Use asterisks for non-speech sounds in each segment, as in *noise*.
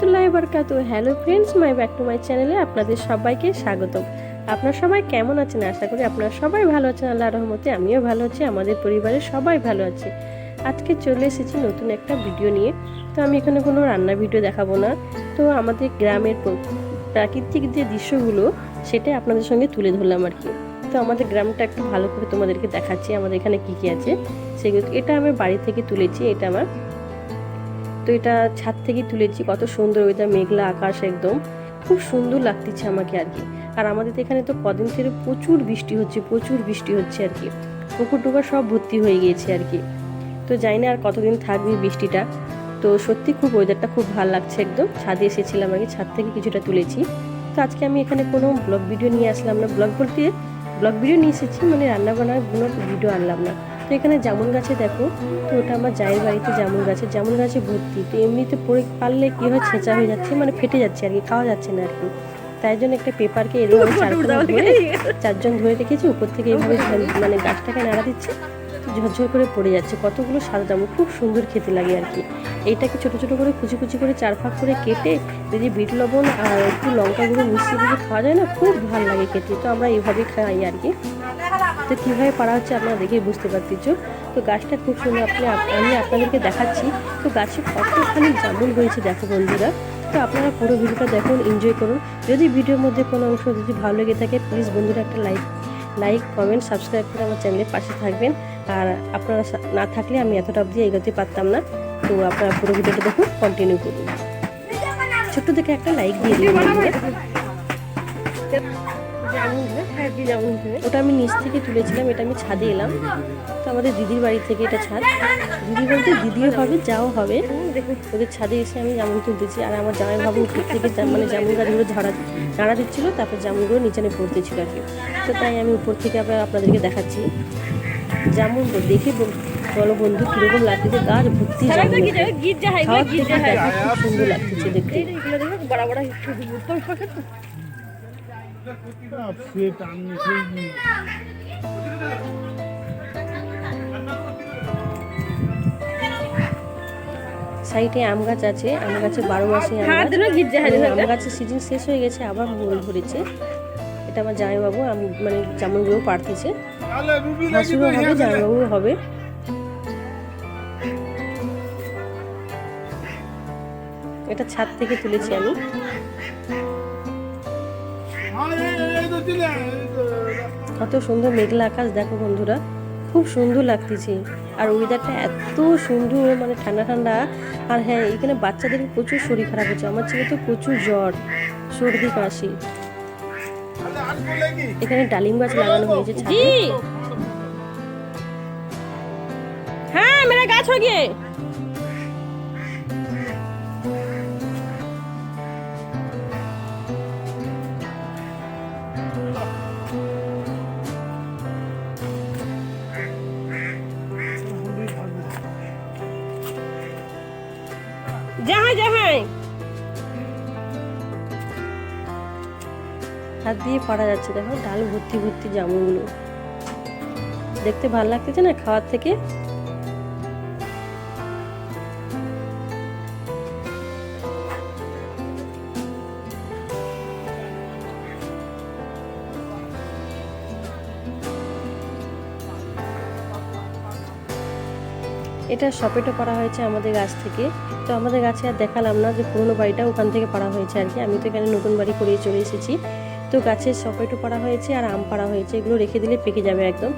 Rahmatullah বারকাতু hello friends, my back to my চ্যানেলে আপনাদের সবাইকে স্বাগতম। আপনারা সবাই কেমন আছেন? আশা করি আপনারা সবাই ভালো আছেন। আল্লাহ রহমতে আমিও ভালো আছি, আমাদের পরিবারের সবাই ভালো আছে। আজকে চলে এসেছি নতুন একটা ভিডিও নিয়ে। তো আমি এখানে কোনো রান্না ভিডিও দেখাবো না। তো আমাদের গ্রামের প্রাকৃতিক যে দৃশ্যগুলো, সেটাই আপনাদের সঙ্গে তুলে ধরলাম আর কি। তো আমাদের গ্রামটা একটু ভালো করে তোমাদেরকে দেখাচ্ছি, আমাদের এখানে কী কী আছে। সেগুলো, এটা আমি বাড়ি থেকে তুলেছি, এটা আমার তো এটা ছাদ থেকে তুলেছি, কত সুন্দর ওইটা মেঘলা আকাশ একদম। খুব সুন্দর লাগতেছে আমাকে আর কি। আর আমাদের এখানে তো কদিন থেকে প্রচুর বৃষ্টি হচ্ছে, প্রচুর বৃষ্টি হচ্ছে আর কি। পুকুর টুকুর সব ভর্তি হয়ে গিয়েছে আর কি। তো জানি না আর কতদিন থাকবে বৃষ্টিটা। তো সত্যি খুব ওয়েদারটা খুব ভালো লাগছে একদম। ছাদে এসেছিলাম আগে, ছাদ থেকে কিছুটা তুলেছি। তো আজকে আমি এখানে কোনো ব্লগ ভিডিও নিয়ে আসলাম না। ব্লগ বলতে ব্লগ ভিডিও নিয়ে এসেছি মানে রান্না বান্নার কোনো ভিডিও আনলাম না। তো এখানে জামুন গাছে দেখো তো ওটা আমার জায়ের বাড়িতে জামুন গাছে জামুন গাছে ভর্তি। তো এমনিতে পড়ে পারলে কি হয় ছেঁচা হয়ে যাচ্ছে মানে ফেটে যাচ্ছে আর কি খাওয়া যাচ্ছে না আর কি। তাই জন্য একটা পেপারকে এরকম *laughs* চারখানা ধরে চারজন ধরে রেখেছি উপর থেকে এইভাবে মানে গাছটাকে নাড়া দিচ্ছে ঝরঝর করে পড়ে যাচ্ছে। কতগুলো সাদা জামুন খুব সুন্দর খেতে লাগে আর কি। এইটাকে ছোট ছোট করে কুচি কুচি করে চার ফাঁক করে কেটে যদি বিট লবণ আর একটু লঙ্কা গুঁড়ো মিশিয়ে দিয়ে খাওয়া যায় না খুব ভালো লাগে খেতে। তো আমরা এইভাবেই খাই আর কি। তো কীভাবে পারা হচ্ছে আপনারা দেখেই বুঝতে পারতেছ। তো গাছটা খুব সুন্দর আপনি আমি আপনাদেরকে দেখাচ্ছি। তো গাছে কতখানি জামুন হয়েছে দেখো বন্ধুরা। তো আপনারা পুরো ভিডিওটা দেখুন এনজয় করুন। যদি ভিডিওর মধ্যে কোনো অংশ যদি ভালো লেগে থাকে প্লিজ বন্ধুরা একটা লাইক লাইক কমেন্ট সাবস্ক্রাইব করে আমার চ্যানেলের পাশে থাকবেন। আর আপনারা না থাকলে আমি এতটা অবধি এগোতে পারতাম না। তো আপনারা পুরো ভিডিওটা দেখুন কন্টিনিউ করুন। ছোট্ট থেকে একটা লাইক দিয়ে দিন ওটা আমি নিচ থেকে তুলেছিলাম এটা আমি ছাদে এলাম। তো আমাদের দিদির বাড়ি থেকে এটা ছাদ। দিদি বলতে দিদিও হবে যাও হবে। ওদের ছাদে এসে আমি জামুন তুলতেছি। আর আমার জামাই বাবু উপর থেকে মানে জামুন গাছগুলো ঝাড়া নাড়া দিচ্ছিল তারপর জামুনগুলো নিচে পড়তেছিল আর কি। তো তাই আমি উপর থেকে আবার আপনাদেরকে দেখাচ্ছি। জামুন দেখে বল- বন্ধু কীরকম লাগতেছে? গাছ ভর্তি সুন্দর লাগতেছে দেখতে। সাইডে আম গাছ আছে আম গাছে বারো মাসে আম গাছ। আম গাছের সিজন শেষ হয়ে গেছে আবার মোল ধরেছে। এটা আমার জামাইবাবু আম মানে জামুনগুলো পাড়তেছে। তাহলে রুবি হবে জামাইবাবু হবে। এটা ছাদ থেকে তুলেছি আমি। কত সুন্দর মেঘলা আকাশ, দেখো বন্ধুরা। খুব সুন্দর লাগতেছে। আর ওয়েদারটা এত সুন্দর মানে ঠান্ডা ঠান্ডা। আর হ্যাঁ এখানে বাচ্চাদের প্রচুর শরীর খারাপ হচ্ছে। আমার ছেলে তো প্রচুর জ্বর, সর্দি, কাশি। এখানে ডালিম গাছ লাগানো হয়েছে হ্যাঁ মেরা গাছ হয়ে গিয়ে। যাহাই যাহাই হাত দিয়ে পারা যাচ্ছে, দেখো, ডাল ভর্তি ভর্তি জামুনগুলো দেখতে ভালো লাগতেছে না খাওয়ার থেকে? এটা সপেটে পাড়া হয়েছে আমাদের গাছ থেকে। তো আমাদের গাছে আর দেখালাম না যে পুরনো বাড়িটা ওখান থেকে পাড়া হয়েছে আর কি। আমি তো এখানে নতুন বাড়ি করিয়ে চলে এসেছি। তো গাছের সপেটও পাড়া হয়েছে আর আম পাড়া হয়েছে। এগুলো রেখে দিলে পেকে যাবে একদম।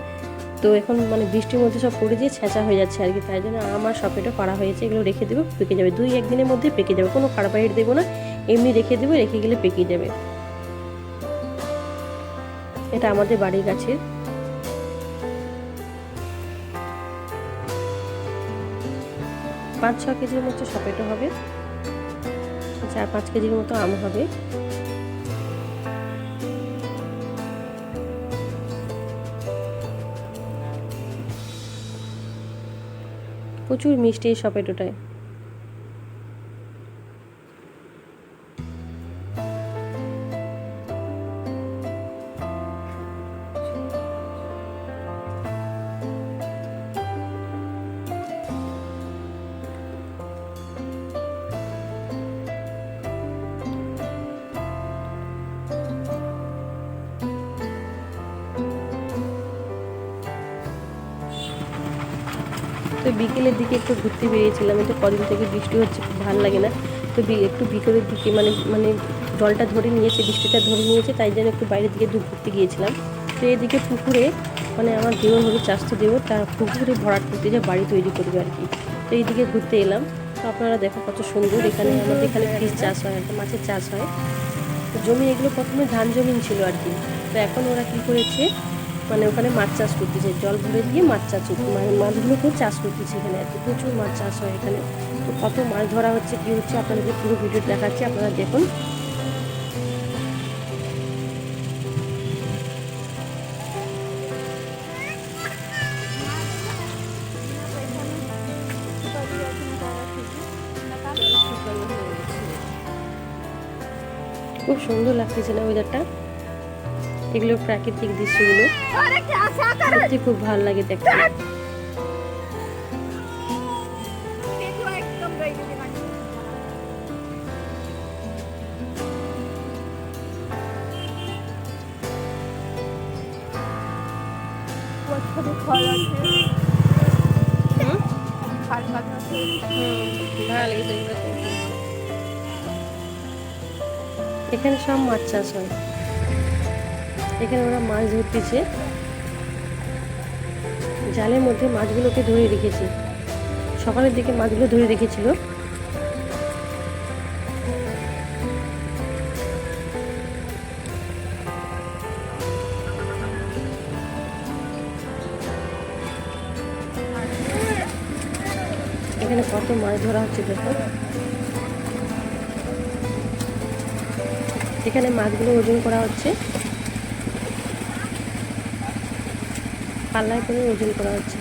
তো এখন মানে বৃষ্টির মধ্যে সব পড়ে দিয়ে ছেঁচা হয়ে যাচ্ছে আর কি। তাই জন্য আম আর সপেটও পাড়া হয়েছে। এগুলো রেখে দেবো, পেকে যাবে। দুই একদিনের মধ্যে পেকে যাবে। কোনো কার্বাইড দেবো না। এমনি রেখে দেবো, রেখে গেলে পেকে যাবে। এটা আমাদের বাড়ির গাছের। পাঁচ ছ কেজির মতো সপেটো হবে। চার পাঁচ কেজির মতো আম হবে। প্রচুর মিষ্টি এই সপেটোটায়। বিকেলের দিকে একটু ঘুরতে বেরিয়েছিলাম তো কদিন থেকে বৃষ্টি হচ্ছে, খুব ভালো লাগে না। তো একটু বিকেলের দিকে মানে মানে জলটা ধরে নিয়েছে, বৃষ্টিটা ধরে নিয়েছে, তাই জন্য একটু বাইরের দিকে দূর ঘুরতে গিয়েছিলাম। তো এদিকে পুকুরে মানে আমার দেওর হবে চাষতো দেওর তার পুকুরে ভরাট করতে যা বাড়ি তৈরি করবে আর কি। তো এইদিকে ঘুরতে এলাম। তো আপনারা দেখো কত সুন্দর এখানে, আমাদের এখানে ফিশ চাষ হয়, একটা মাছের চাষ হয়। তো জমি এগুলো প্রথমে ধান জমি ছিল আর কি। তো এখন ওরা কী করেছে মানে ওখানে মাছ চাষ করতেছে জল ভরে দিয়ে মাছ চাষ মানে মাছগুলোকেও চাষ করতেছে এখানে আর কি, প্রচুর মাছ চাষ হয় এখানে। তো কত মাছ ধরা হচ্ছে, কি হচ্ছে আপনাদেরকে পুরো ভিডিও দেখাচ্ছি, আপনারা দেখুন। খুব সুন্দর লাগতেছে না ওয়েদারটা এগুলো প্রাকৃতিক দৃশ্যগুলো। সত্যি খুব ভালো লাগে দেখতে। এখানে সব মাছ চাষ হয়। এখানে ওরা মাছ ধরতেছে। জালের মধ্যে মাছগুলোকে ধরে রেখেছে। সকালের দিকে মাছগুলো ধরে রেখেছিল। এখানে কত মাছ ধরা হচ্ছে দেখো। এখানে মাছগুলো ওজন করা হচ্ছে। পাল্লায় করে ওজন করা হচ্ছে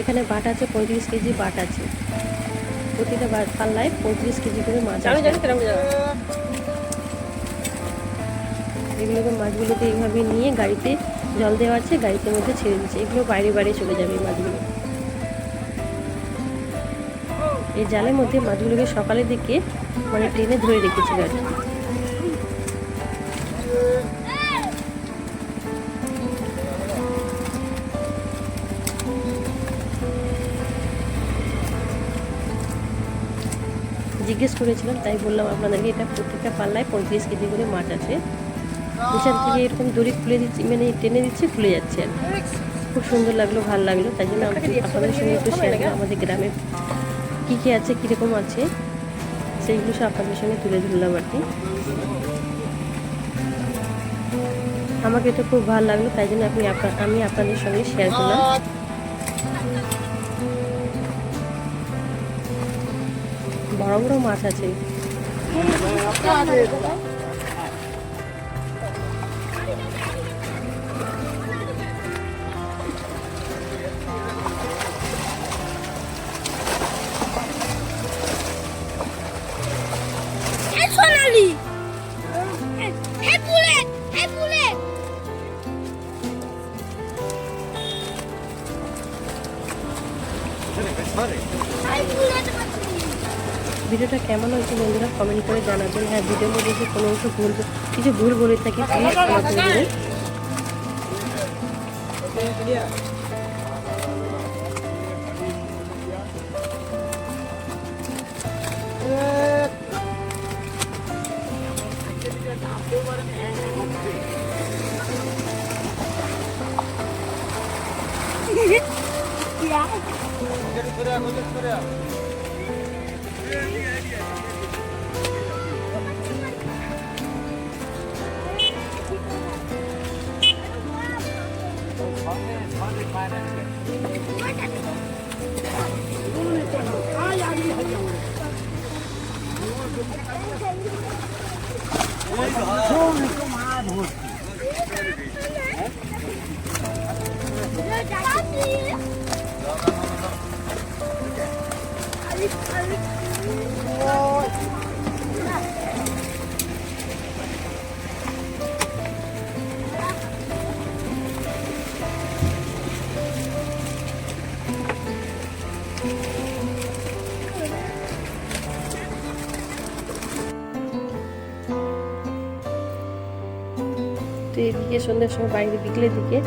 এখানে বাট আছে পঁয়ত্রিশ কেজি বাট আছে। প্রতিটা পাল্লায় পঁয়ত্রিশ কেজি করে মাছ এগুলোকে মাছগুলোকে এইভাবে নিয়ে গাড়িতে জল দেওয়া আছে গাড়িতে মধ্যে ছেড়ে দিচ্ছে। এগুলো বাইরে বাইরে চলে যাবে এই মাছগুলো। এই জালের মধ্যে মাছগুলোকে সকালের দিকে মানে টেনে ধরে রেখেছিল আর জিজ্ঞেস করেছিলাম, তাই বললাম আপনাদেরকে এটা প্রত্যেকটা পাল্লায় পঁয়ত্রিশ কেজি করে মাছ আছে। নিচার থেকে এরকম দড়ি খুলে দিচ্ছি মানে টেনে দিচ্ছে, খুলে যাচ্ছে আর খুব সুন্দর লাগল, ভালো লাগল, তাই জন্য আপনাদের সঙ্গে একটু শেয়ার করলাম, আমাদের গ্রামে কী কী আছে, কীরকম আছে, সেইগুলো সব আপনাদের সঙ্গে তুলে ধরলাম আর কি। আমাকে তো খুব ভালো লাগল, তাই জন্য আপনা- আমি আপনাদের সঙ্গে শেয়ার করলাম। বড় বড় মাছ আছে সোনালি বুলেট বুলেট ভিডিওটা কেমন হয়েছে বন্ধুরা কমেন্ট করে জানাবেন। হ্যাঁ ভিডিওর মধ্যে যদি কোনো কিছু ভুল কিছু ভুল বলে থাকি প্লিজ ক্ষমা করে দেবেন *laughs* তো এদিকে সন্ধ্যের সময় বাইরে বিকেলের দিকে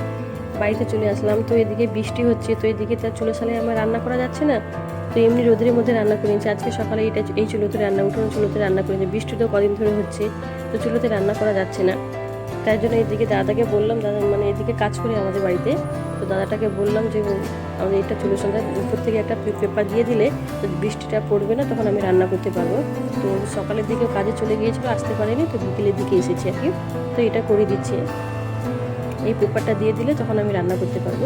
বাড়িতে চলে আসলাম। তো এদিকে বৃষ্টি হচ্ছে, তো এদিকে তার চুলো সালে আমার রান্না করা যাচ্ছে না। তো এমনি রোদের মধ্যে রান্না করে নিয়েছি। আজকে সকালে এটা এই চুলোতে রান্না, উঠোনো চুলোতে রান্না করে নিয়েছি। বৃষ্টি তো কদিন ধরে হচ্ছে, তো চুলোতে রান্না করা যাচ্ছে না। তাই জন্য এদিকে দাদাকে বললাম, দাদা মানে এদিকে কাজ করে আমাদের বাড়িতে। তো দাদাটাকে বললাম যে আমাদের এটা চুলোর সঙ্গে উপর থেকে একটা পেপার দিয়ে দিলে তো বৃষ্টিটা পড়বে না, তখন আমি রান্না করতে পারব। তো সকালের দিকে কাজে চলে গিয়েছিল, আসতে পারেনি, তো বিকেলের দিকে এসেছি আর কি। তো এটা করে দিচ্ছে। এই পেপারটা দিয়ে দিলে তখন আমি রান্না করতে পারব।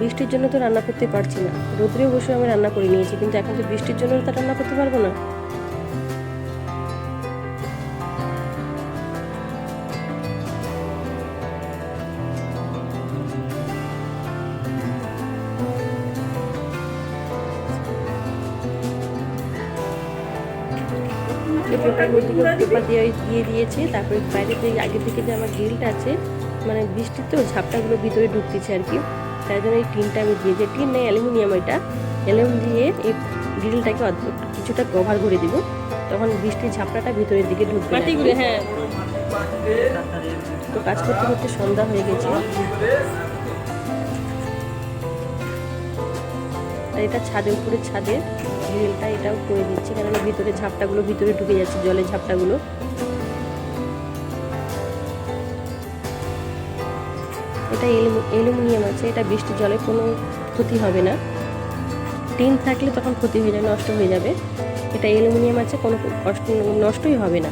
বৃষ্টির জন্য তো রান্না করতে পারছি না। রোদ্রে বসে আমি রান্না করে নিয়েছি, কিন্তু এখন তো বৃষ্টির জন্য তো রান্না করতে পারব না। পেপার দিয়ে দিয়ে দিয়েছি তারপরে বাইরে আগে থেকে যে আমার গ্রিলটা আছে মানে বৃষ্টির তো ঝাপটাগুলো ভিতরে ঢুকতেছে আর কি তাই জন্য এই টিনটা আমি দিয়েছি। টিন নেই অ্যালুমিনিয়াম এটা। অ্যালুমিনিয়াম দিয়ে এই গ্রিলটাকে অদ্ভুত কিছুটা কভার করে দিব। তখন বৃষ্টির ঝাপটাটা ভিতরের দিকে ঢুকবে হ্যাঁ। তো কাজ করতে করতে সন্ধ্যা হয়ে গেছে। আর এটা ছাদের উপরে ছাদে গ্রিলটা এটাও করে দিচ্ছি কারণ ভিতরে ঝাপটাগুলো, ভিতরে ঢুকে যাচ্ছে জলের ঝাপটাগুলো। এটা অ্যালুমিনিয়াম আছে, এটা বৃষ্টির জলে কোনো ক্ষতি হবে না। টিন থাকলে তখন ক্ষতি হয়ে যাবে নষ্ট হয়ে যাবে। এটা অ্যালুমিনিয়াম আছে, কোনো কষ্ট, নষ্টই হবে না।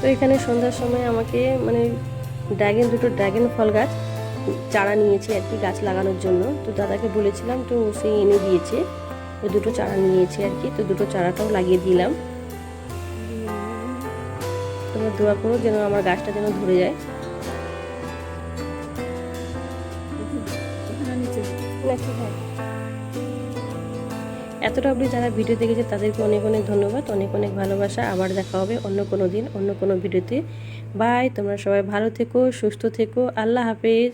তো এখানে সন্ধ্যার সময় আমাকে মানে ড্রাগন, দুটো ড্রাগন ফল গাছ চারা নিয়েছে আর কি গাছ লাগানোর জন্য। তো দাদাকে বলেছিলাম, তো সেই এনে দিয়েছে। তো দুটো চারা নিয়েছে আর কি, তো দুটো চারাটাও লাগিয়ে দিলাম। তোমরা দোয়া করো যেন আমার গাছটা যেন ধরে যায়। এতটা অবধি যারা ভিডিও দেখেছে, তাদেরকে অনেক অনেক ধন্যবাদ, অনেক অনেক ভালোবাসা। আবার দেখা হবে অন্য কোনো দিন, অন্য কোনো ভিডিওতে। বাই, তোমরা সবাই ভালো থেকো, সুস্থ থেকো। আল্লাহ হাফেজ।